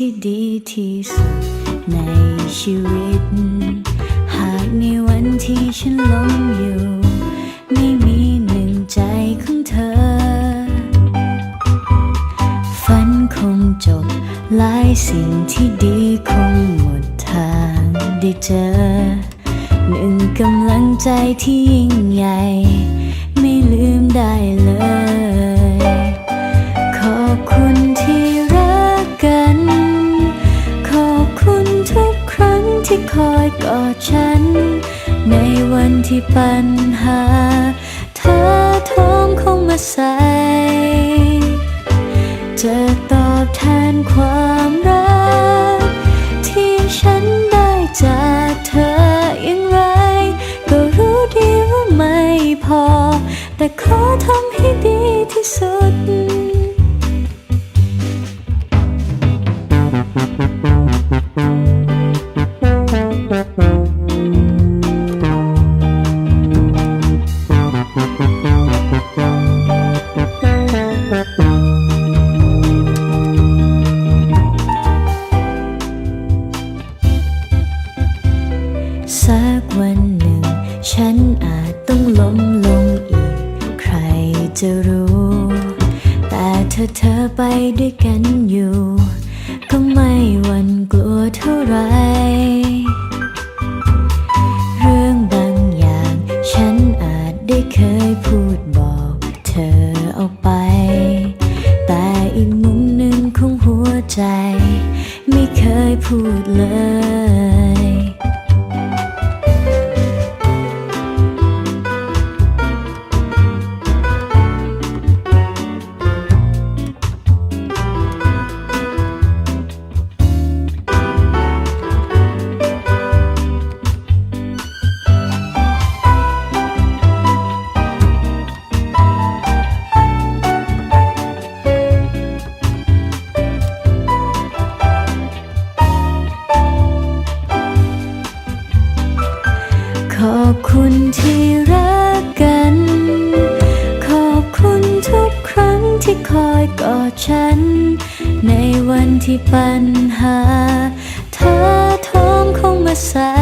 ที่ดีที่สุดในชีวิต หากในวันที่ฉันล้มอยู่ ไม่มีหนึ่งใจของเธอ ฝันคงจบหลายสิ่งที่ดีคงหมดทางได้เจอ หนึ่งกำลังใจที่ยิ่งใหญ่ ที่คอยกอดฉัน ในวันที่ปัญหา เธอท้องเข้ามาใส่จะตอบแทนความรัก ที่ฉันได้จากเธออย่างไร ก็รู้ดีว่าไม่พอ แต่ขอทำให้ดีที่สุดสั จะรู้ แต่เธอเธอไปด้วยกันอยู่ ก็ไม่หวันกลัวเท่าไร เรื่องบางอย่าง ฉันอาจได้เคยพูดบอกเธอออกไป แต่อีกมุมหนึ่งของหัวใจ ไม่เคยพูดเลย ที่รักกัน ขอบคุณทุกครั้งที่คอยกอดฉัน ในวันที่ปัญหา เธอท้องเข้ามาใส่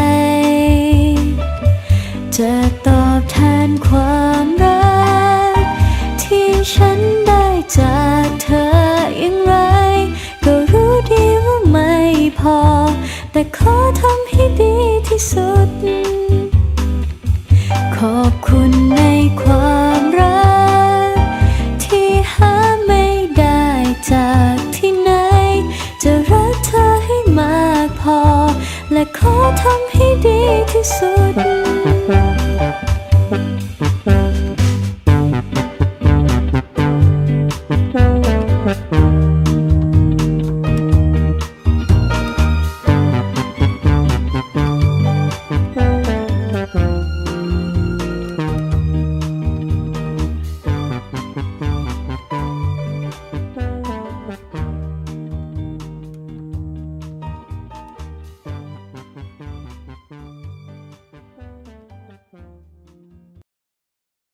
จะตอบแทนความรัก ที่ฉันได้จากเธออย่างไร ก็รู้ดีว่าไม่พอ แต่ขอทำให้ดีที่สุด อบคุณในความ